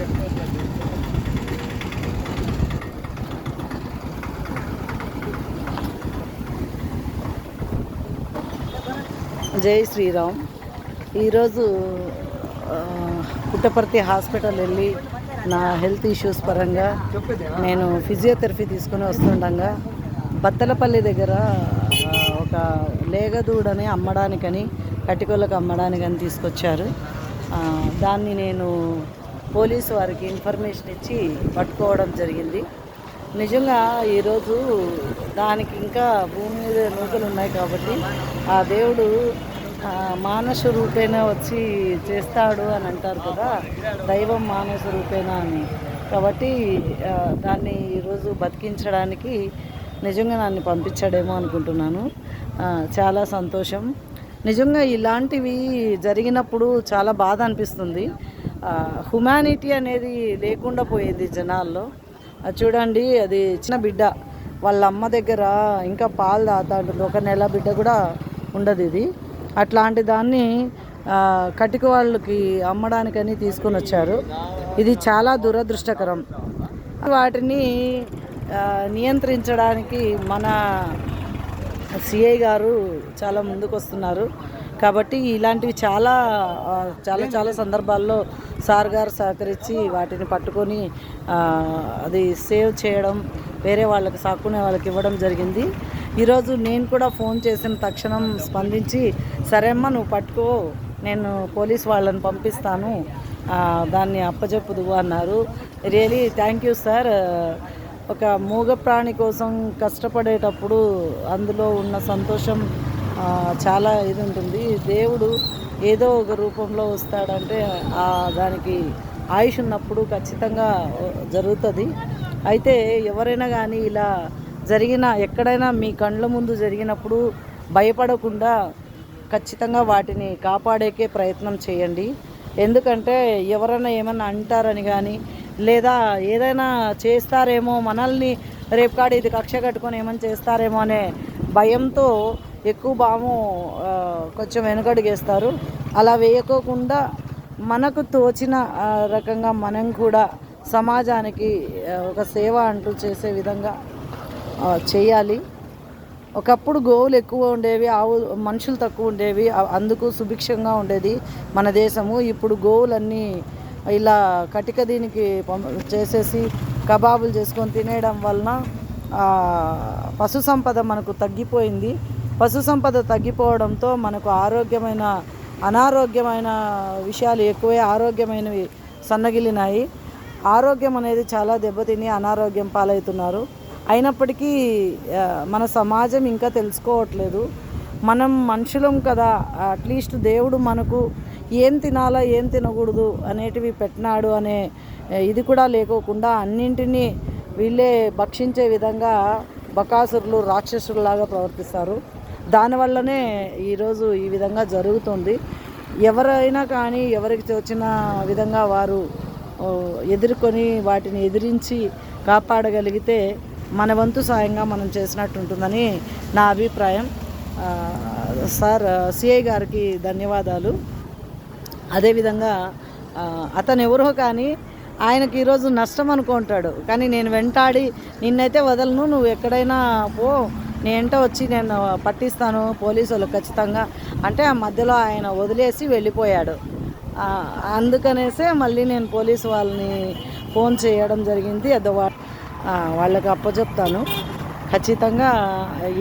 జై శ్రీరామ్. ఈరోజు పుట్టపర్తి హాస్పిటల్ వెళ్ళి నా హెల్త్ ఇష్యూస్ పరంగా నేను ఫిజియోథెరపీ తీసుకుని వస్తుండగా బత్తలపల్లి దగ్గర ఒక లేగదూడని అమ్మడానికని కటికోళ్ళకు అమ్మడానికని తీసుకొచ్చారు. దాన్ని నేను పోలీసు వారికి ఇన్ఫర్మేషన్ ఇచ్చి పట్టుకోవడం జరిగింది. నిజంగా ఈరోజు దానికి ఇంకా భూమి మీద నూకలు ఉన్నాయి కాబట్టి ఆ దేవుడు మానస రూపేణ వచ్చి చేస్తాడు అని అంటారు కదా దైవం మానస రూపేణ అని. కాబట్టి దాన్ని ఈరోజు బతికించడానికి నిజంగా నన్ను పంపించాడేమో అనుకుంటున్నాను. చాలా సంతోషం. నిజంగా ఇలాంటివి జరిగినప్పుడు చాలా బాధ అనిపిస్తుంది. హ్యుమానిటీ అనేది లేకుండా పోయేది జనాల్లో. చూడండి అది చిన్న బిడ్డ వాళ్ళ అమ్మ దగ్గర ఇంకా పాలు తాగుతాడు ఒక నెల బిడ్డ కూడా ఉండదు ఇది. అట్లాంటి దాన్ని కటిక వాళ్ళకి అమ్మడానికని తీసుకొని వచ్చారు. ఇది చాలా దురదృష్టకరం. వాటిని నియంత్రించడానికి మన సిఐ గారు చాలా ముందుకు వస్తున్నారు కాబట్టి ఇలాంటివి చాలా చాలా చాలా సందర్భాల్లో సార్ గారు సహకరించి వాటిని పట్టుకొని అది సేవ్ చేయడం వేరే వాళ్ళకి సాక్కునే వాళ్ళకి ఇవ్వడం జరిగింది. ఈరోజు నేను కూడా ఫోన్ చేసిన తక్షణం స్పందించి సరేమ్మా నువ్వు పట్టుకో నేను పోలీస్ వాళ్ళని పంపిస్తాను దాన్ని అప్పచెప్పుదు అన్నారు. రియలీ థ్యాంక్ యూ సార్ ఒక మూగ ప్రాణి కోసం కష్టపడేటప్పుడు అందులో ఉన్న సంతోషం చాలా ఇది ఉంటుంది. దేవుడు ఏదో ఒక రూపంలో వస్తాడంటే ఆ దానికి ఆయుష్ ఉన్నప్పుడు ఖచ్చితంగా జరుగుతుంది. అయితే ఎవరైనా కానీ ఇలా జరిగిన ఎక్కడైనా మీ కండ్ల ముందు జరిగినప్పుడు భయపడకుండా ఖచ్చితంగా వాటిని కాపాడేకే ప్రయత్నం చేయండి. ఎందుకంటే ఎవరైనా ఏమైనా అంటారని కానీ లేదా ఏదైనా చేస్తారేమో మనల్ని రేపు కాడ ఇది కక్ష కట్టుకొని ఏమైనా చేస్తారేమో అనే భయంతో ఎక్కువ భావం కొంచెం వెనుకడుగేస్తారు. అలా వేయకోకుండా మనకు తోచిన రకంగా మనం కూడా సమాజానికి ఒక సేవ అంటూ చేసే విధంగా చేయాలి. ఒకప్పుడు గోవులు ఎక్కువ ఉండేవి ఆవు మనుషులు తక్కువ ఉండేవి అందుకు సుభిక్షంగా ఉండేది మన దేశము. ఇప్పుడు గోవులన్నీ ఇలా కటిక దీనికి చేసేసి కబాబులు చేసుకొని తినేయడం వలన పశు సంపద మనకు తగ్గిపోయింది. పశు సంపద తగ్గిపోవడంతో మనకు ఆరోగ్యమైన అనారోగ్యమైన విషయాలు ఎక్కువే ఆరోగ్యమైనవి సన్నగిలినాయి ఆరోగ్యం అనేది చాలా దెబ్బతిని అనారోగ్యం పాలవుతున్నారు. అయినప్పటికీ మన సమాజం ఇంకా తెలుసుకోవట్లేదు. మనం మనుషులం కదా అట్లీస్ట్ దేవుడు మనకు ఏం తినాలా ఏం తినకూడదు అనేటివి పెట్టినాడు అనే ఇది కూడా లేకోకుండా అన్నింటినీ వీళ్ళే భక్షించే విధంగా బకాసురులు రాక్షసులాగా ప్రవర్తిస్తారు. దానివల్లనే ఈరోజు ఈ విధంగా జరుగుతుంది. ఎవరైనా కానీ ఎవరికి తోచిన విధంగా వారు ఎదుర్కొని వాటిని ఎదిరించి కాపాడగలిగితే మన వంతు సాయంగా మనం చేసినట్టు ఉంటుందని నా అభిప్రాయం. సార్ సిఐ గారికి ధన్యవాదాలు. అదేవిధంగా అతను ఎవరో కానీ ఆయనకి ఈరోజు నష్టం అనుకుంటాడు. కానీ నేను వెంటాడి నిన్నైతే వదలను నువ్వు ఎక్కడైనా పో నేంటో వచ్చి నేను పట్టిస్తాను పోలీసులు ఖచ్చితంగా. అంటే ఆ మధ్యలో ఆయన వదిలేసి వెళ్ళిపోయాడు. అందుకనేసే మళ్ళీ నేను పోలీసు వాళ్ళని ఫోన్ చేయడం జరిగింది. అది వాళ్ళకి అప్పచెప్తాను ఖచ్చితంగా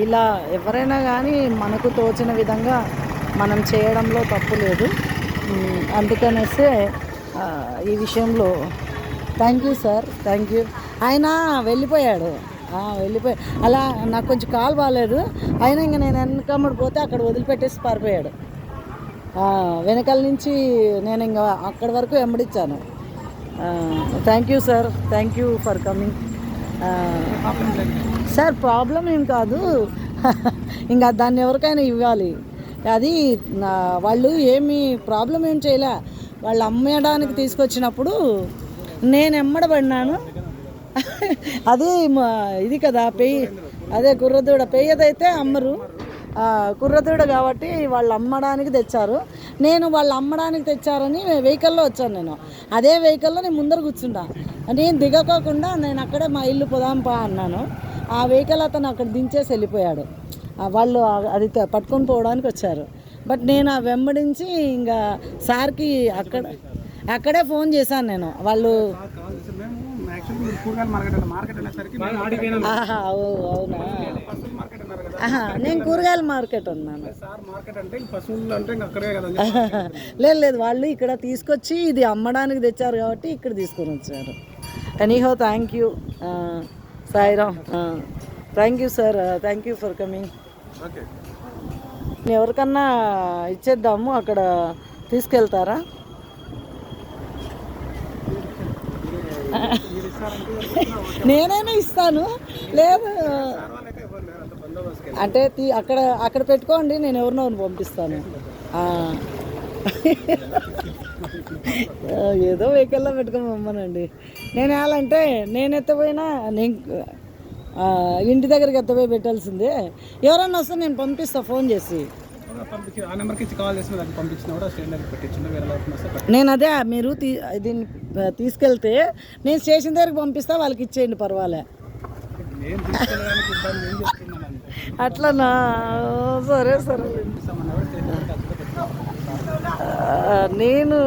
ఇలా ఎవరైనా కానీ మనకు తోచిన విధంగా మనం చేయడంలో తప్పు లేదు. అందుకనేసే ఈ విషయంలో. Thank you sir. Thank you ఆయన వెళ్ళిపోయాడు. వెళ్ళిపోయి అలా నాకు కొంచెం కాలు బాగాలేదు అయినా ఇంకా నేను వెనకమ్మడి పోతే అక్కడ వదిలిపెట్టేసి పారిపోయాడు. వెనకాల నుంచి నేను ఇంకా అక్కడి వరకు వెంబడించాను. Thank you sir thank you for coming sir problem ఏం కాదు. ఇంకా దాన్ని ఎవరికైనా ఇవ్వాలి. అది వాళ్ళు ఏమి ప్రాబ్లం ఏం చేయలే. వాళ్ళు అమ్మడానికి తీసుకొచ్చినప్పుడు నేను ఎమ్మడబడినాను అది మా- ఇది కదా పెయ్యి అదే కుర్రదూడ. పెయ్యదైతే అమ్మరు. కుర్రదూడ కాబట్టి వాళ్ళు అమ్మడానికి తెచ్చారు. నేను వాళ్ళు అమ్మడానికి తెచ్చారని వెహికల్లో వచ్చాను నేను. అదే వెహికల్లో నేను ముందర కూర్చుంటా నేను దిగకోకుండా నేను అక్కడే మా ఇల్లు పోదాంపా అన్నాను. ఆ వెహికల్ అతను అక్కడ దించేసి వెళ్ళిపోయాడు. వాళ్ళు అది పట్టుకొని పోవడానికి వచ్చారు. బట్ నేను ఆ వెంబడించి ఇంకా సార్కి అక్కడ అక్కడే ఫోన్ చేశాను నేను. వాళ్ళు నేను కూరగాయల మార్కెట్ ఉన్నాను. లేదు లేదు వాళ్ళు ఇక్కడ తీసుకొచ్చి ఇది అమ్మడానికి తెచ్చారు కాబట్టి ఇక్కడ తీసుకొని వచ్చారు. Anyhow thank you Sairam thank you sir thank you for coming ఎవరికన్నా ఇచ్చేద్దాము అక్కడ తీసుకెళ్తారా? నేనైనా ఇస్తాను. లేదు. అంటే అక్కడ అక్కడ పెట్టుకోండి నేను ఎవరినో పంపిస్తాను. ఏదో వెహికల్లో పెట్టుకొని పంపనండి నేను ఎలాంటే నేను ఎత్తపోయినా నేను ఇంటి దగ్గరికి ఎత్తపోయి పెట్టాల్సిందే. ఎవరన్నా వస్తే నేను పంపిస్తా ఫోన్ చేసి. ఆ నెంబర్కి ఇచ్చి కాల్ చేసి దానికి పంపించిన కూడా స్టేషన్ దగ్గర పెట్టించిన వేరే వాళ్ళకి వస్తే పెట్టండి. నేను అదే మీరు దీన్ని తీసుకెళ్తే నేను స్టేషన్ దగ్గరికి పంపిస్తా వాళ్ళకి ఇచ్చేయండి పర్వాలే. అట్లనా? సరే సరే. నేను